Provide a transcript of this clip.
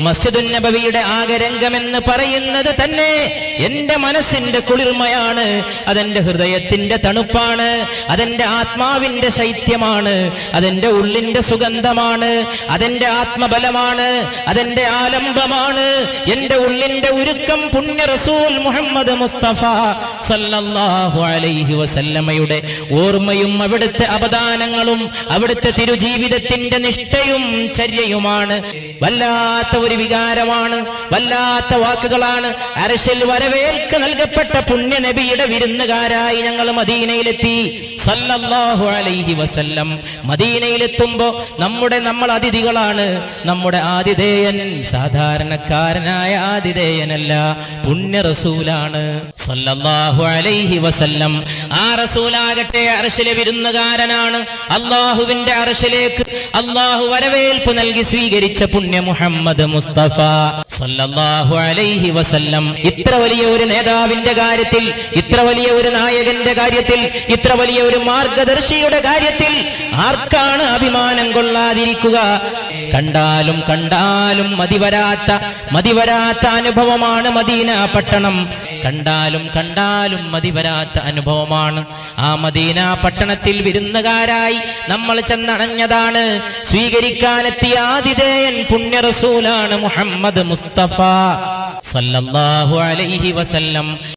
മസ്ജിദുൻ നബവിയുടെ ആകരംഗമെന്ന് പറയുന്നത് തന്നെ എന്റെ മനസ്സിന്റെ കുളിർമയാണ് അതെന്റെ ഹൃദയത്തിന്റെ തണുപ്പാണ് അതെന്റെ ആത്മാവിന്റെ ശൈത്യമാണ് അതെന്റെ ഉള്ളിന്റെ സുഗന്ധമാണ് അതെന്റെ ആത്മബലമാണ് അതെന്റെ ആലംബമാണ് എന്റെ ഉള്ളിന്റെ ഉരുക്കം പുണ്യ റസൂൽ മുഹമ്മദ് മുസ്തഫ സല്ലല്ലാഹു അലൈഹി വസല്ലമയുടെ ഓർമ്മയും അവിടുത്തെ അവദാനങ്ങളും അവിടുത്തെ തിരുജീവിതത്തിന്റെ നിഷ്ഠയും ചര്യയുമാണ്. വല്ലാത്ത ഒരു വികാരമാണ്. വല്ലാത്ത വാക്കുകളാണ്. അരശിൽ വരവേൽക്ക് നൽകപ്പെട്ട പുണ്യ നബിയുടെ വിരുന്നുകാരായി ഞങ്ങൾ മദീനയിലെത്തി. സല്ലല്ലാഹു അലൈഹി വസല്ലം. മദീനയിലെത്തുമ്പോ നമ്മുടെ നമ്മൾ അതിഥികളാണ്. നമ്മുടെ ആതിഥേയൻ സാധാരണക്കാരനായ ആതിഥേയനല്ല പുണ്യ റസൂലാണ് സല്ലല്ലാഹു അലൈഹി വസല്ലം. ആ റസൂലാകട്ടെ അർശിലെ വിരുന്നുകാരനാണ്. അള്ളാഹുവിന്റെ അർശിലേക്ക് അള്ളാഹു വരവേൽപ്പ് നൽകി സ്വീകരിച്ച പുണ്യ മുഹമ്മദ് മുസ്തഫ സല്ലല്ലാഹു അലൈഹി വസല്ലം. ഇത്ര വലിയ ഒരു നേതാവിന്റെ കാര്യത്തിൽ ഇത്ര വലിയ ഒരു നായകന്റെ കാര്യത്തിൽ ഇത്ര വലിയ ഒരു മാർഗദർശിയുടെ കാര്യത്തിൽ ആർക്കാണ് അഭിമാനം കൊള്ളാതിരിക്കുക? കണ്ടാലും കണ്ടാലും മതിവരാത്ത മതിവരാത്ത അനുഭവമാണ് മദീന പട്ടണം. കണ്ടാലും കണ്ടാലും മതിവരാത്ത അനുഭവമാണ്. ആ മദീന പട്ടണത്തിൽ വിരുന്നുകാരായി നമ്മൾ ചെന്നണഞ്ഞതാണ് സ്വീകരിക്കാനെത്തിയ ആതിഥേയൻ പുണ്യ റസൂലാണ് മുഹമ്മദ് മുസ്തഫ. സല്ലല്ലാഹു അലൈഹി വസല്ലം